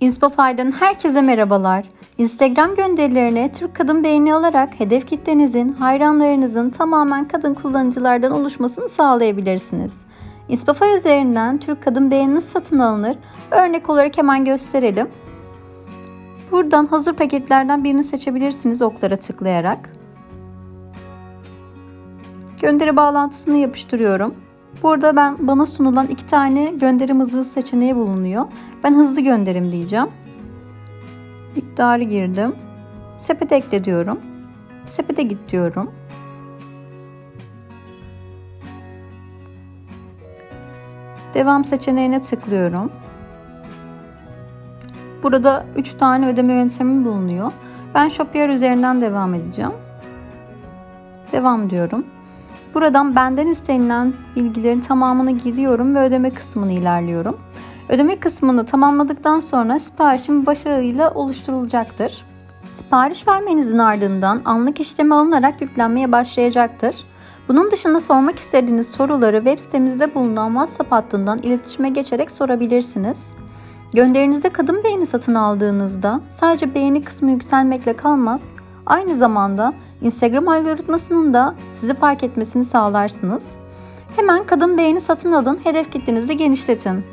Inspofy'dan herkese merhabalar. Instagram gönderilerine Türk kadın beğeni alarak hedef kitlenizin, hayranlarınızın tamamen kadın kullanıcılardan oluşmasını sağlayabilirsiniz. Inspofy üzerinden Türk kadın beğeni satın alınır? Örnek olarak hemen gösterelim. Buradan hazır paketlerden birini seçebilirsiniz oklara tıklayarak. Gönderi bağlantısını yapıştırıyorum. Burada ben bana sunulan iki tane gönderim hızı seçeneği bulunuyor. Ben hızlı gönderim diyeceğim. Miktarı girdim. Sepete ekle diyorum. Sepete git diyorum. Devam seçeneğine tıklıyorum. Burada 3 tane ödeme yöntemi bulunuyor. Ben Shopier üzerinden devam edeceğim. Devam diyorum. Buradan benden istenilen bilgilerin tamamını giriyorum ve ödeme kısmını ilerliyorum. Ödeme kısmını tamamladıktan sonra siparişim başarıyla oluşturulacaktır. Sipariş vermenizin ardından anlık işlemi alınarak yüklenmeye başlayacaktır. Bunun dışında sormak istediğiniz soruları web sitemizde bulunan WhatsApp hattından iletişime geçerek sorabilirsiniz. Gönderinizde kadın beğeni satın aldığınızda sadece beğeni kısmı yükselmekle kalmaz, aynı zamanda Instagram algoritmasının da sizi fark etmesini sağlarsınız. Hemen kadın beğeni satın alın, hedef kitlenizi genişletin.